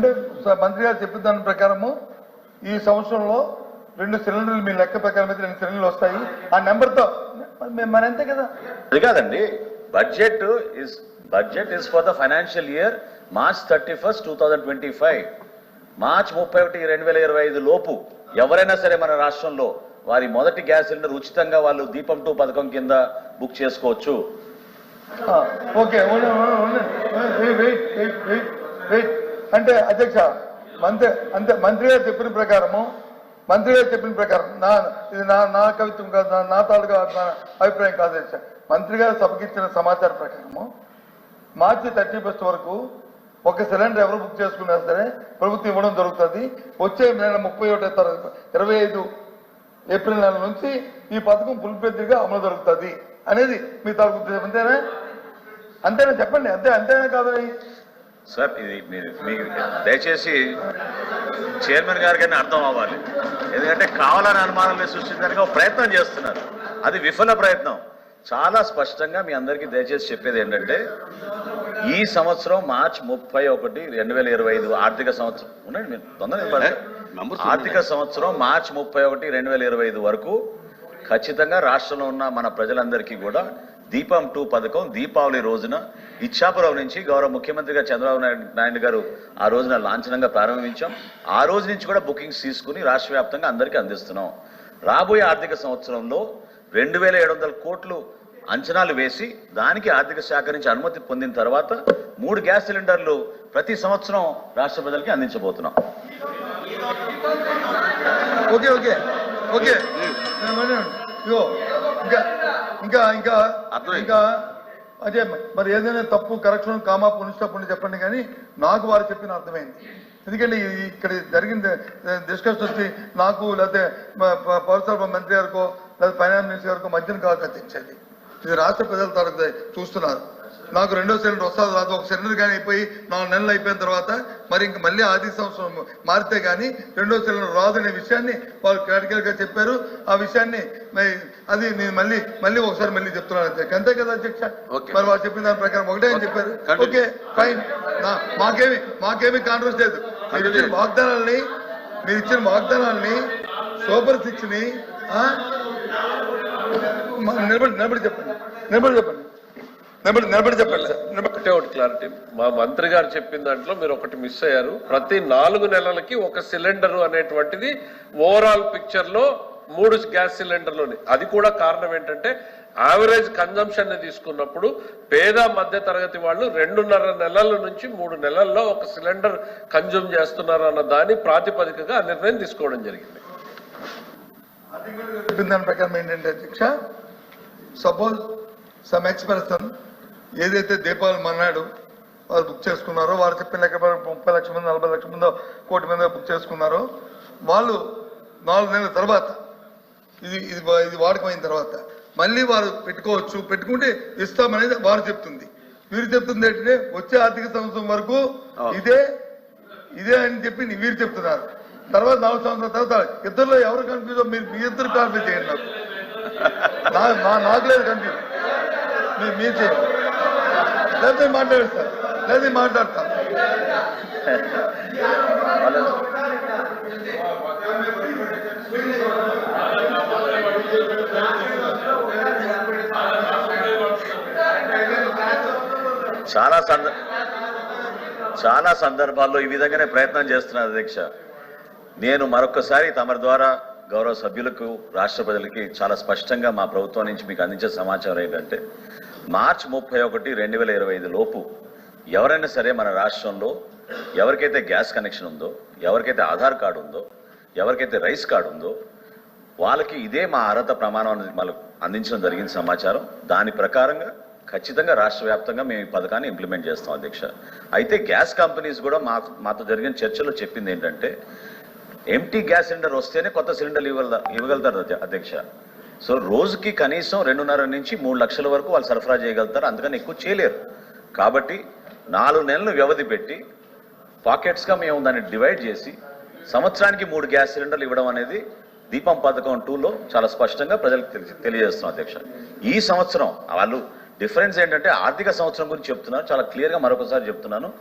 అంటే మంత్రి గారు చెప్పిన దాని ప్రకారము ఈ సంవత్సరంలో రెండు సిలిండర్లు మీ లెక్క ప్రకారం అయితే రెండు సిలిండర్లు వస్తాయి. ఆ నెంబర్తో మ- మన అంతే కదా. అది కాదండి. Budget is budget is for the financial year March thirty first two thousand twenty five. March ముప్పై ఒకటి రెండు వేల ఇరవై ఐదు లోపు ఎవరైనా సరే మన రాష్ట్రంలో వారి మొదటి గ్యాస్ సిలిండర్ ఉచితంగా వాళ్ళు దీపం టూ పథకం కింద బుక్ చేసుకోవచ్చు. Okay wait, wait, wait, wait. అంటే అధ్యక్ష మంత్రి అంతే మంత్రి గారు చెప్పిన ప్రకారము మంత్రి గారు చెప్పిన ప్రకారం నా ఇది నా నా కవిత్వం కాదు నా నా తాలూకా నా అభిప్రాయం కాదు అధ్యక్ష. మంత్రి గారు సభకిచ్చిన సమాచార సమాచారం ప్రకారము మార్చి థర్టీ ఫస్ట్ వరకు ఒక సిలిండర్ ఎవరు బుక్ చేసుకున్నా సరే ప్రభుత్వం ఇవ్వడం జరుగుతుంది. వచ్చే నెల ముప్పై ఒకటో తారీఖు ఇరవై ఐదు ఏప్రిల్ నెల నుంచి ఈ పథకం పులిపెద్దిగా అమలు జరుగుతుంది. అనేది మీ తాలూకు ఉద్దేశం అంతేనా? అంతేనా? చెప్పండి అంతే అంతేనా కాదు సార్ ఇది మీరు మీకు దయచేసి చైర్మన్ గారికి అర్థం అవ్వాలి. ఎందుకంటే కావాలని అనుమానాలు సృష్టించడానికి ఒక ప్రయత్నం చేస్తున్నారు. అది విఫల ప్రయత్నం. చాలా స్పష్టంగా మీ అందరికీ దయచేసి చెప్పేది ఏంటంటే ఈ సంవత్సరం మార్చి ముప్పై ఒకటి రెండు వేల ఇరవై ఐదు ఆర్థిక సంవత్సరం. ఉండండి మీరు తొందరగా. ఆర్థిక సంవత్సరం మార్చి ముప్పై ఒకటి రెండు వేల ఇరవై ఐదు వరకు ఖచ్చితంగా రాష్ట్రంలో ఉన్న మన ప్రజలందరికీ కూడా దీపం టూ పథకం దీపావళి రోజున ఇచ్చాపురం నుంచి గౌరవ ముఖ్యమంత్రిగా చంద్రబాబు నాయుడు నాయుడు గారు ఆ రోజున లాంఛనంగా ప్రారంభించాం. ఆ రోజు నుంచి కూడా బుకింగ్స్ తీసుకుని రాష్ట్ర వ్యాప్తంగా అందరికీ అందిస్తున్నాం. రాబోయే ఆర్థిక సంవత్సరంలో రెండు వేల ఏడు వందల కోట్లు అంచనాలు వేసి దానికి ఆర్థిక శాఖ నుంచి అనుమతి పొందిన తర్వాత మూడు గ్యాస్ సిలిండర్లు ప్రతి సంవత్సరం రాష్ట్ర ప్రజలకి అందించబోతున్నాం. Okay okay okay. ఇంకా ఇంకా ఇంకా. ఇంకా అదే మరి ఏదైనా తప్పు కరెక్షన్ కామా పునిష్టప్పుడు చెప్పండి కానీ నాకు వారు చెప్పిన అర్థమైంది. ఎందుకంటే ఇక్కడ జరిగిన డిస్కషన్ వచ్చి నాకు లేకపోతే మ- మంత్రి గారికో లేదా ఫైనాన్స్ మినిస్టర్ గారికో మధ్యన కాదు తెచ్చేది ఇది రాష్ట్ర ప్రజల తరగతి చూస్తున్నారు. నాకు రెండో సిలిండర్ వస్తుంది రాదు ఒక సిలిండర్ కానీ అయిపోయి నాలుగు నెలలు అయిపోయిన తర్వాత మరి ఇంక మళ్ళీ ఆది సంవత్సరం మారితే కానీ రెండో సిలిండర్ రాదు అనే విషయాన్ని వాళ్ళు క్లారికల్గా చెప్పారు. ఆ విషయాన్ని అది నేను మళ్ళీ మళ్ళీ ఒకసారి మళ్ళీ చెప్తున్నాను అధ్యక్ష అంతే కదా అధ్యక్ష. మరి వాళ్ళు చెప్పిన దాని ప్రకారం ఒకటే అని చెప్పారు. Okay fine. మాకేమి మాకేమి కాంట్రవర్స్ లేదు. మీరు ఇచ్చిన వాగ్దానాల్ని మీరు ఇచ్చిన వాగ్దానాల్ని సూపర్ సిక్స్ని ఆ, మ- నిలబడి నిలబడి చెప్పండి. నిలబడి చెప్పండి. నిలబడి నిలబడి చెప్పండి సార్. ఒకటే ఒకటి క్లారిటీ మా మంత్రి గారు చెప్పిన దాంట్లో మీరు ఒకటి మిస్ అయ్యారు. ప్రతి నాలుగు నెలలకి ఒక సిలిండర్ అనేటువంటిది ఓవరాల్ పిక్చర్లో మూడు గ్యాస్ సిలిండర్లోని అది కూడా కారణం ఏంటంటే యావరేజ్ కన్జంప్షన్ని తీసుకున్నప్పుడు పేద మధ్య తరగతి వాళ్ళు రెండున్నర నెలల నుంచి మూడు నెలల్లో ఒక సిలిండర్ కన్జ్యూమ్ చేస్తున్నారు అన్న దాని ప్రాతిపదికగా ఆ నిర్ణయం తీసుకోవడం జరిగింది. దాని ప్రకారం ఏంటంటే అధ్యక్ష సపోజ్ సమ్ ఎక్స్ పర్సన్ ఏదైతే దీపావళి మన్నాడు వాళ్ళు బుక్ చేసుకున్నారో వారు చెప్పిన లెక్క ముప్పై లక్షల మంది నలభై లక్షల మంది కోటి మంది బుక్ చేసుకున్నారో వాళ్ళు నాలుగు నెలల తర్వాత ఇది ఇది ఇది వాడకమైన తర్వాత మళ్ళీ వారు పెట్టుకోవచ్చు. పెట్టుకుంటే ఇస్తామనేది వారు చెప్తుంది. వీరు చెప్తుంది ఏంటంటే వచ్చే ఆర్థిక సంవత్సరం వరకు ఇదే ఇదే అని చెప్పి వీరు చెప్తున్నారు. తర్వాత నాలుగు సంవత్సరాల తర్వాత ఇద్దరులో ఎవరు కన్ఫ్యూజ్ మీరు మీ ఇద్దరు కన్ఫ్యూజ్ చేయండి నాకు. నాకు లేదు కన్ఫ్యూజ్ మీరు మీరు చేయండి లేకపోతే మాట్లాడేస్తారు లేదా మాట్లాడతాను చాలా సంద చాలా సందర్భాల్లో ఈ విధంగానే ప్రయత్నం చేస్తున్నారు అధ్యక్ష నేను మరొకసారి తమరి ద్వారా గౌరవ సభ్యులకు రాష్ట్ర ప్రజలకి చాలా స్పష్టంగా మా ప్రభుత్వం నుంచి మీకు అందించే సమాచారం ఏంటంటే మార్చ్ ముప్పై ఒకటి రెండు వేల ఇరవై ఐదు లోపు ఎవరైనా సరే మన రాష్ట్రంలో ఎవరికైతే గ్యాస్ కనెక్షన్ ఉందో ఎవరికైతే ఆధార్ కార్డు ఉందో ఎవరికైతే రైస్ కార్డు ఉందో వాళ్ళకి ఇదే మా అర్హత ప్రమాణం అనేది అందించడం జరిగిన సమాచారం. దాని ప్రకారంగా ఖచ్చితంగా రాష్ట్ర వ్యాప్తంగా మేము ఈ పథకాన్ని ఇంప్లిమెంట్ చేస్తాం అధ్యక్ష. అయితే గ్యాస్ కంపెనీస్ కూడా మా మాతో జరిగిన చర్చలో చెప్పింది ఏంటంటే ఎంటీ గ్యాస్ సిలిండర్ వస్తేనే కొత్త సిలిండర్లు ఇవ్వగల ఇవ్వగలుగుతారు అధ్యక్ష. సో రోజుకి కనీసం రెండున్నర నుంచి మూడు లక్షల వరకు వాళ్ళు సరఫరా చేయగలుగుతారు. అందుకని ఎక్కువ చేయలేరు. కాబట్టి నాలుగు నెలలు వ్యవధి పెట్టి పాకెట్స్గా మేము దాన్ని డివైడ్ చేసి సంవత్సరానికి మూడు గ్యాస్ సిలిండర్లు ఇవ్వడం అనేది దీపం పథకం టూలో చాలా స్పష్టంగా ప్రజలకు తెలి- తెలియజేస్తున్నాం అధ్యక్ష. ఈ సంవత్సరం వాళ్ళు డిఫరెన్స్ ఏంటంటే ఆర్థిక సంవత్సరం గురించి చెప్తున్నారు. చాలా క్లియర్గా మరొకసారి చెప్తున్నాను.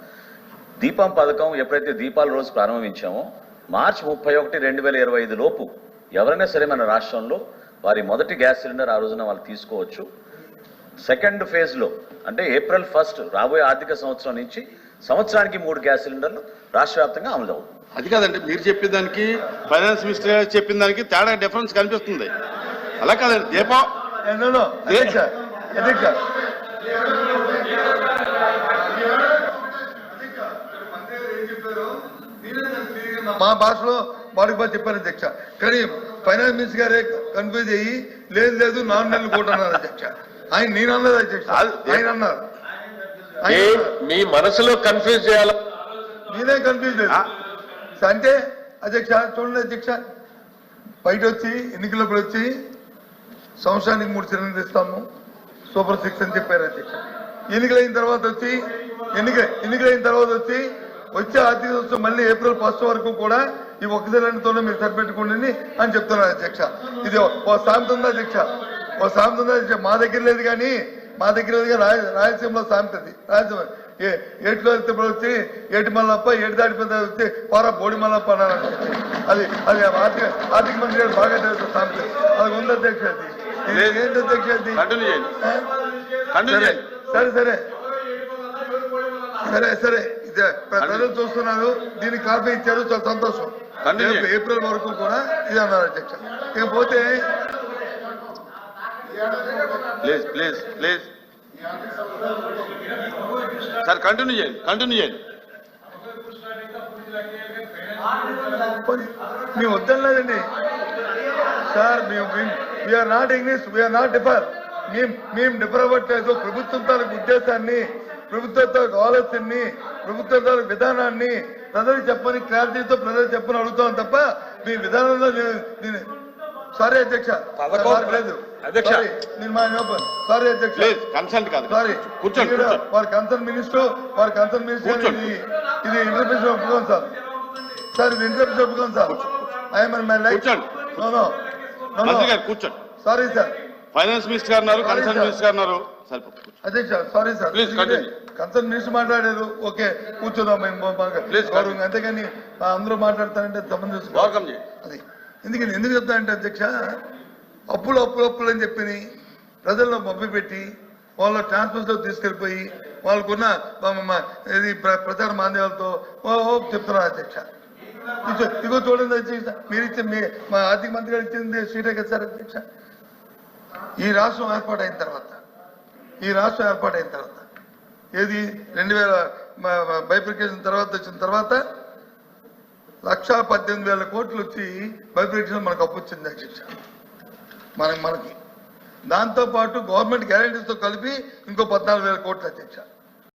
దీపం పథకం ఎప్పుడైతే దీపాల రోజు ప్రారంభించామో మార్చి ముప్పై ఒకటి రెండు వేల ఇరవై ఐదు లోపు ఎవరైనా సరే మన రాష్ట్రంలో వారి మొదటి గ్యాస్ సిలిండర్ ఆ రోజున వాళ్ళు తీసుకోవచ్చు. సెకండ్ ఫేజ్లో అంటే ఏప్రిల్ ఫస్ట్ రాబోయే ఆర్థిక సంవత్సరం నుంచి సంవత్సరానికి మూడు గ్యాస్ సిలిండర్లు రాష్ట్ర వ్యాప్తంగా అమలు అవుతుంది అది కాదండి మీరు చెప్పిన దానికి ఫైనాన్స్ మినిస్టర్ గారు చెప్పిన దానికి తేడా డిఫరెన్స్ కనిపిస్తుంది. అలా కాదండి దీపం ఏ, మా భాషలో వాడికి బాగా చెప్పారు అధ్యక్ష. కానీ ఫైనాన్స్ మినిస్టర్ గారే కన్ఫ్యూజ్ అయ్యి లేదు లేదు నాలుగు నెలలు కూడా అన్నారు అధ్యక్ష. ఆయన నేను అన్నది అధ్యక్ష. ఆయన అన్నారు. మీ మనసులో కన్ఫ్యూజ్ చేయాల? నేనే కన్ఫ్యూజ్ లేదు. అంటే అధ్యక్ష చూడండి అధ్యక్ష. బయట వచ్చి ఎన్నికలప్పుడు వచ్చి సంవత్సరానికి మూడు సిలిండర్లు ఇస్తాము సూపర్ సిక్స్ అని చెప్పారు అధ్యక్ష. ఎన్నికలైన తర్వాత వచ్చి ఎన్నిక ఎన్నికలైన తర్వాత వచ్చి వచ్చే ఆర్థిక సంవత్సరం మళ్ళీ ఏప్రిల్ ఫస్ట్ వరకు కూడా ఈ ఒక్క సిలిండర్తోనే మీరు సరిపెట్టుకోండి అని చెప్తున్నారు అధ్యక్ష. ఇది ఓ సామెత ఉందా అధ్యక్ష? ఓ సామెత ఉందా అధ్యక్ష? మా దగ్గర లేదు కానీ మా దగ్గర లేదు కానీ రాయ రాయలసీమలో సామెతది. రాయలసీమ ఏ ఏట్లో వెళ్తే వచ్చి ఏటి మల్లప్ప ఏటి దాటిపోతే వచ్చి పోరా బోడి మల్లప్ప అన్నారు. అది అది ఆర్థిక ఆర్థిక మంత్రి గారు బాగా తెలుసు సామెత. అది ఉంది అధ్యక్ష అది? ఏంటి అధ్యక్ష అది? సరే సరే. సరే సరే. ప్రజలు చూస్తున్నారు. దీనికి కాపీ ఇచ్చారు. చాలా సంతోషం. ఏప్రిల్ వరకు కూడా ఇది అన్నారు అధ్యక్ష. ఇకపోతే please please please sir continue చేయండి కంటిన్యూ చేయండి. పోనీ, మేము వద్దలేదండి సార్ మేము we are not English we are not differ మేము మేము డిఫర్ అవ్వట్లేదు. ప్రభుత్వం తాలూకు ఉద్దేశాన్ని ప్రభుత్వం ఆలోచనని ప్రభుత్వం విధానాన్ని ప్రజలకు చెప్పని క్లారిటీతో ప్రజలు చెప్పని అడుగుతాం తప్ప మీ విధానంలో నేను- సారీ అధ్యక్ష. అధ్యక్ష. సారీ, అధ్యక్ష. కన్సల్ట్ కాదు. సారీ. కూర్చోండి వారి కన్సర్న్ మినిస్టర్ వారి కన్సర్న్ మినిస్టర్. ఇది ఇంటర్ప్రిషన్ ఒప్పుకోండి సార్ సార్ ఇది ఇంటర్ప్రిషన్ ఒప్పుకోండి సార్ ఐఎమ్ మై లైఫ్ కూర్చోండి. నో నో మంత్రి గారు కూర్చోండి. సారీ సార్ ఫైనాన్స్ మినిస్టర్ గారు కన్సల్ట్ మినిస్టర్ గారు ఉన్నారు సరే సారీ. కన్సర్న్ మినిస్టర్ మాట్లాడారు ఓకే కూర్చోదాం మేము గౌరవంగా. అంతేగాని అందరూ మాట్లాడతారంటే చేయండి అది. ఎందుకని ఎందుకు చెప్తానంటే అధ్యక్ష అప్పులు అప్పులు అప్పులు అని చెప్పి ప్రజల్లో మభ్య పెట్టి వాళ్ళ ట్రాన్స్పోర్ట్లో తీసుకెళ్ళిపోయి వాళ్ళకున్న ఇది ప్ర- ప్రచార మాధ్యమాలతో ఓ ఓ చెప్తున్నారు అధ్యక్ష. ఇదిగో- ఇదిగో చూడండి అధ్యక్ష. మీరు ఇచ్చే మీ మా ఆర్థిక మంత్రి గారు ఇచ్చింది సీటే కదా సార్ అధ్యక్ష. ఈ రాష్ట్రం ఏర్పాటైన తర్వాత ఈ రాష్ట్రం ఏర్పాటైన తర్వాత. ఏది? రెండు వేల బైఫికేషన్ తర్వాత వచ్చిన తర్వాత లక్షా పద్దెనిమిది వేల కోట్లు వచ్చి బైఫికేషన్ మనకు అప్పు వచ్చింది అధ్యక్ష మనకి మనకి. దాంతో పాటు గవర్నమెంట్ గ్యారంటీస్తో కలిపి ఇంకో పద్నాలుగు వేల కోట్లు అధ్యక్ష